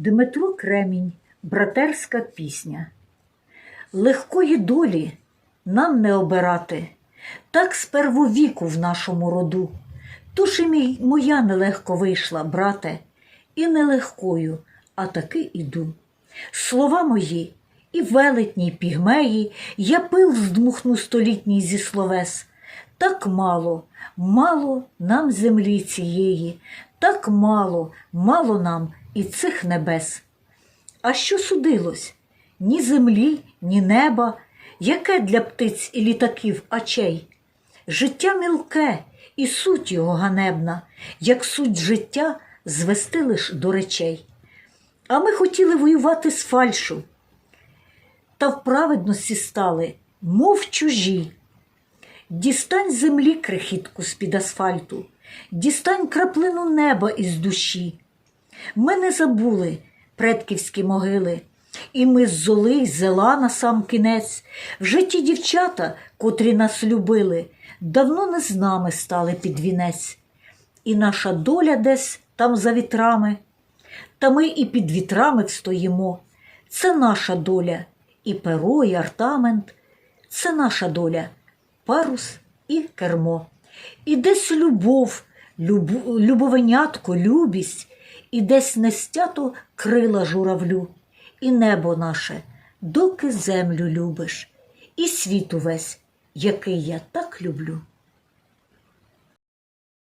Дмитро Кремінь, братерська пісня. Легкої долі нам не обирати, так з первовіку в нашому роду. Тож і мій, моя нелегко вийшла, брате, і нелегкою, а таки іду. Слова мої і велетні, пігмеї, я пил здмухну столітній зі словес. Так мало, мало нам землі цієї, так мало, мало нам і цих небес. А що судилось? Ні землі, ні неба, яке для птиць і літаків очей? Життя мілке і суть його ганебна, як суть життя звести лиш до речей. А ми хотіли воювати з фальшу, та в праведності стали, мов чужі. Дістань землі крихітку з-під асфальту, дістань краплину неба із душі. Ми не забули предківські могили, і ми з золи й зела на сам кінець. Вже ті дівчата, котрі нас любили, давно не з нами стали під вінець. І наша доля десь там за вітрами, та ми і під вітрами встоїмо. Це наша доля, і перо, і артамент, це наша доля, парус і кермо. І десь любов, любу, любовенятко, любість, і десь нестято крила журавлю, і небо наше, доки землю любиш, і світ увесь, який я так люблю.